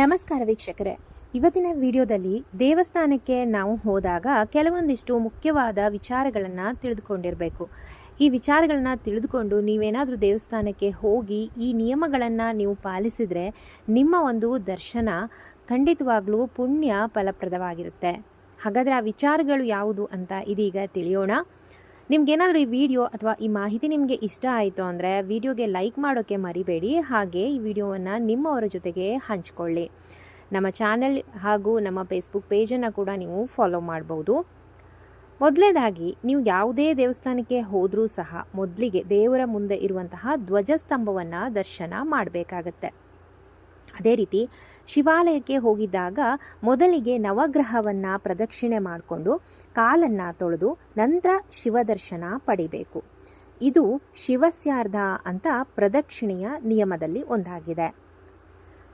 ನಮಸ್ಕಾರ ವೀಕ್ಷಕರೇ. ಇವತ್ತಿನ ವಿಡಿಯೋದಲ್ಲಿ ದೇವಸ್ಥಾನಕ್ಕೆ ನಾವು ಹೋದಾಗ ಕೆಲವೊಂದಿಷ್ಟು ಮುಖ್ಯವಾದ ವಿಚಾರಗಳನ್ನು ತಿಳಿದುಕೊಂಡಿರಬೇಕು. ಈ ವಿಚಾರಗಳನ್ನ ತಿಳಿದುಕೊಂಡು ನೀವೇನಾದರೂ ದೇವಸ್ಥಾನಕ್ಕೆ ಹೋಗಿ ಈ ನಿಯಮಗಳನ್ನು ನೀವು ಪಾಲಿಸಿದರೆ ನಿಮ್ಮ ಒಂದು ದರ್ಶನ ಖಂಡಿತವಾಗಲೂ ಪುಣ್ಯ ಫಲಪ್ರದವಾಗಿರುತ್ತೆ. ಹಾಗಾದರೆ ಆ ವಿಚಾರಗಳು ಯಾವುದು ಅಂತ ಇದೀಗ ತಿಳಿಯೋಣ. ನಿಮ್ಗೇನಾದರೂ ಈ ವಿಡಿಯೋ ಅಥವಾ ಈ ಮಾಹಿತಿ ನಿಮಗೆ ಇಷ್ಟ ಆಯಿತು ಅಂದರೆ ವಿಡಿಯೋಗೆ ಲೈಕ್ ಮಾಡೋಕ್ಕೆ ಮರಿಬೇಡಿ. ಹಾಗೆ ಈ ವಿಡಿಯೋವನ್ನು ನಿಮ್ಮವರ ಜೊತೆಗೆ ಹಂಚಿಕೊಳ್ಳಿ. ನಮ್ಮ ಚಾನೆಲ್ ಹಾಗೂ ನಮ್ಮ ಫೇಸ್ಬುಕ್ ಪೇಜನ್ನು ಕೂಡ ನೀವು ಫಾಲೋ ಮಾಡ್ಬೋದು. ಮೊದಲನೇದಾಗಿ ನೀವು ಯಾವುದೇ ದೇವಸ್ಥಾನಕ್ಕೆ ಹೋದರೂ ಸಹ ಮೊದಲಿಗೆ ದೇವರ ಮುಂದೆ ಇರುವಂತಹ ಧ್ವಜಸ್ತಂಭವನ್ನು ದರ್ಶನ ಮಾಡಬೇಕಾಗತ್ತೆ. ಅದೇ ರೀತಿ, ಶಿವಾಲಯಕ್ಕೆ ಹೋಗಿದ್ದಾಗ ಮೊದಲಿಗೆ ನವಗ್ರಹವನ್ನು ಪ್ರದಕ್ಷಿಣೆ ಮಾಡಿಕೊಂಡು ಕಾಲನ್ನು ತೊಳೆದು ನಂತರ ಶಿವದರ್ಶನ ಪಡಿಬೇಕು. ಇದು ಶಿವಸ್ಯಾರ್ಧ ಅಂತ ಪ್ರದಕ್ಷಿಣೆಯ ನಿಯಮದಲ್ಲಿ ಒಂದಾಗಿದೆ.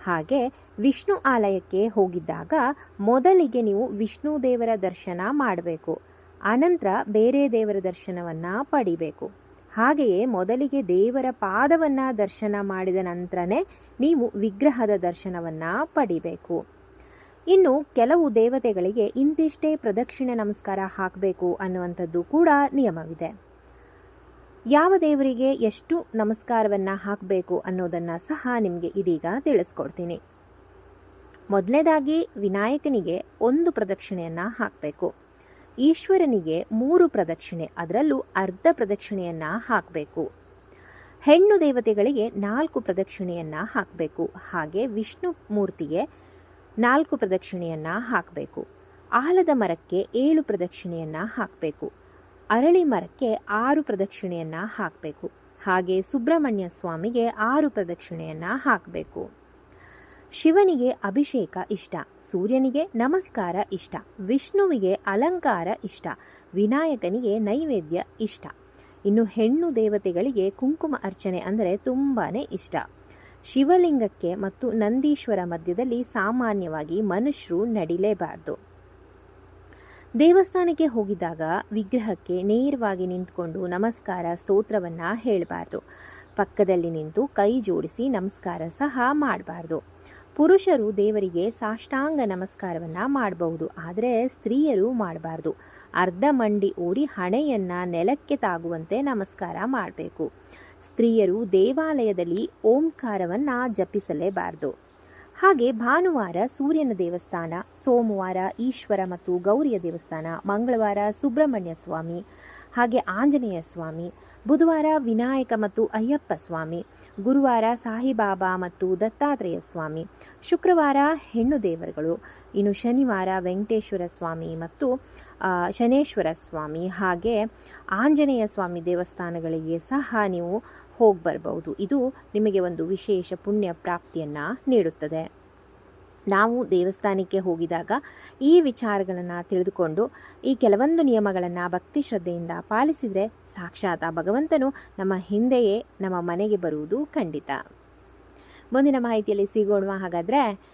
ಹಾಗೆ ವಿಷ್ಣು ಆಲಯಕ್ಕೆ ಹೋಗಿದ್ದಾಗ ಮೊದಲಿಗೆ ನೀವು ವಿಷ್ಣು ದೇವರ ದರ್ಶನ ಮಾಡಬೇಕು. ಅನಂತರ ಬೇರೆ ದೇವರ ದರ್ಶನವನ್ನು ಪಡಿಬೇಕು. ಹಾಗೆಯೇ ಮೊದಲಿಗೆ ದೇವರ ಪಾದವನ್ನು ದರ್ಶನ ಮಾಡಿದ ನಂತರನೇ ನೀವು ವಿಗ್ರಹದ ದರ್ಶನವನ್ನು ಪಡಿಬೇಕು. ಇನ್ನು ಕೆಲವು ದೇವತೆಗಳಿಗೆ ಇಂತಿಷ್ಟೇ ಪ್ರದಕ್ಷಿಣೆ ನಮಸ್ಕಾರ ಹಾಕಬೇಕು ಅನ್ನುವಂಥದ್ದು ಕೂಡ ನಿಯಮವಿದೆ. ಯಾವ ದೇವರಿಗೆ ಎಷ್ಟು ನಮಸ್ಕಾರವನ್ನು ಹಾಕಬೇಕು ಅನ್ನೋದನ್ನು ಸಹ ನಿಮಗೆ ಇದೀಗ ತಿಳಿಸ್ಕೊಡ್ತೀನಿ. ಮೊದಲನೇದಾಗಿ ವಿನಾಯಕನಿಗೆ ಒಂದು ಪ್ರದಕ್ಷಿಣೆಯನ್ನು ಹಾಕಬೇಕು. ಈಶ್ವರನಿಗೆ ಮೂರು ಪ್ರದಕ್ಷಿಣೆ, ಅದರಲ್ಲೂ ಅರ್ಧ ಪ್ರದಕ್ಷಿಣೆಯನ್ನು ಹಾಕಬೇಕು. ಹೆಣ್ಣು ದೇವತೆಗಳಿಗೆ ನಾಲ್ಕು ಪ್ರದಕ್ಷಿಣೆಯನ್ನು ಹಾಕಬೇಕು. ಹಾಗೆ ವಿಷ್ಣು ಮೂರ್ತಿಗೆ ನಾಲ್ಕು ಪ್ರದಕ್ಷಿಣೆಯನ್ನು ಹಾಕಬೇಕು. ಆಲದ ಮರಕ್ಕೆ ಏಳು ಪ್ರದಕ್ಷಿಣೆಯನ್ನು ಹಾಕಬೇಕು. ಅರಳಿ ಮರಕ್ಕೆ ಆರು ಪ್ರದಕ್ಷಿಣೆಯನ್ನು ಹಾಕಬೇಕು. ಹಾಗೆ ಸುಬ್ರಹ್ಮಣ್ಯ ಸ್ವಾಮಿಗೆ ಆರು ಪ್ರದಕ್ಷಿಣೆಯನ್ನು ಹಾಕಬೇಕು. ಶಿವನಿಗೆ ಅಭಿಷೇಕ ಇಷ್ಟ, ಸೂರ್ಯನಿಗೆ ನಮಸ್ಕಾರ ಇಷ್ಟ, ವಿಷ್ಣುವಿಗೆ ಅಲಂಕಾರ ಇಷ್ಟ, ವಿನಾಯಕನಿಗೆ ನೈವೇದ್ಯ ಇಷ್ಟ. ಇನ್ನು ಹೆಣ್ಣು ದೇವತೆಗಳಿಗೆ ಕುಂಕುಮ ಅರ್ಚನೆ ಅಂದರೆ ತುಂಬಾ ಇಷ್ಟ. ಶಿವಲಿಂಗಕ್ಕೆ ಮತ್ತು ನಂದೀಶ್ವರ ಮಧ್ಯದಲ್ಲಿ ಸಾಮಾನ್ಯವಾಗಿ ಮನುಷ್ಯರು ನಡಿಲೇಬಾರದು. ದೇವಸ್ಥಾನಕ್ಕೆ ಹೋಗಿದಾಗ ವಿಗ್ರಹಕ್ಕೆ ನೇರವಾಗಿ ನಿಂತ್ಕೊಂಡು ನಮಸ್ಕಾರ ಸ್ತೋತ್ರವನ್ನ ಹೇಳಬಾರ್ದು. ಪಕ್ಕದಲ್ಲಿ ನಿಂತು ಕೈ ಜೋಡಿಸಿ ನಮಸ್ಕಾರ ಸಹ ಮಾಡಬಾರ್ದು. ಪುರುಷರು ದೇವರಿಗೆ ಸಾಷ್ಟಾಂಗ ನಮಸ್ಕಾರವನ್ನ ಮಾಡಬಹುದು, ಆದರೆ ಸ್ತ್ರೀಯರು ಮಾಡಬಾರ್ದು. ಅರ್ಧ ಮಂಡಿ ಊರಿ ಹಣೆಯನ್ನ ನೆಲಕ್ಕೆ ತಾಗುವಂತೆ ನಮಸ್ಕಾರ ಮಾಡಬೇಕು. ಸ್ತ್ರೀಯರು ದೇವಾಲಯದಲ್ಲಿ ಓಂಕಾರವನ್ನ ಜಪಿಸಲೇಬಾರದು. ಹಾಗೆ ಭಾನುವಾರ ಸೂರ್ಯನ ದೇವಸ್ಥಾನ, ಸೋಮವಾರ ಈಶ್ವರ ಮತ್ತು ಗೌರಿಯ ದೇವಸ್ಥಾನ, ಮಂಗಳವಾರ ಸುಬ್ರಹ್ಮಣ್ಯ ಸ್ವಾಮಿ, ಹಾಗೆ ಆಂಜನೇಯ ಸ್ವಾಮಿ, ಬುಧವಾರ ವಿನಾಯಕ ಮತ್ತು ಅಯ್ಯಪ್ಪ ಸ್ವಾಮಿ ಗುರುವಾರ ಸಾಹಿಬಾಬಾ ಮತ್ತು ದತ್ತಾತ್ರೇಯ ಸ್ವಾಮಿ, ಶುಕ್ರವಾರ ಹೆಣ್ಣು ದೇವರುಗಳು, ಇನ್ನು ಶನಿವಾರ ವೆಂಕಟೇಶ್ವರ ಸ್ವಾಮಿ ಮತ್ತು ಶನೇಶ್ವರ ಸ್ವಾಮಿ ಹಾಗೆ ಆಂಜನೇಯ ಸ್ವಾಮಿ ದೇವಸ್ಥಾನಗಳಿಗೆ ಸಹ ನೀವು ಹೋಗಿ ಬರಬಹುದು ಇದು ನಿಮಗೆ ಒಂದು ವಿಶೇಷ ಪುಣ್ಯ ಪ್ರಾಪ್ತಿಯನ್ನು ನೀಡುತ್ತದೆ. ನಾವು ದೇವಸ್ಥಾನಕ್ಕೆ ಹೋಗಿದಾಗ ಈ ವಿಚಾರಗಳನ್ನು ತಿಳಿದುಕೊಂಡು ಈ ಕೆಲವೊಂದು ನಿಯಮಗಳನ್ನು ಭಕ್ತಿ ಶ್ರದ್ಧೆಯಿಂದ ಪಾಲಿಸಿದರೆ ಸಾಕ್ಷಾತ್ ಭಗವಂತನು ನಮ್ಮ ಹಿಂದೆಯೇ ನಮ್ಮ ಮನೆಗೆ ಬರುವುದು ಖಂಡಿತ. ಮುಂದಿನ ಮಾಹಿತಿಯಲ್ಲಿ ಸಿಗೋಣ ಹಾಗಾದರೆ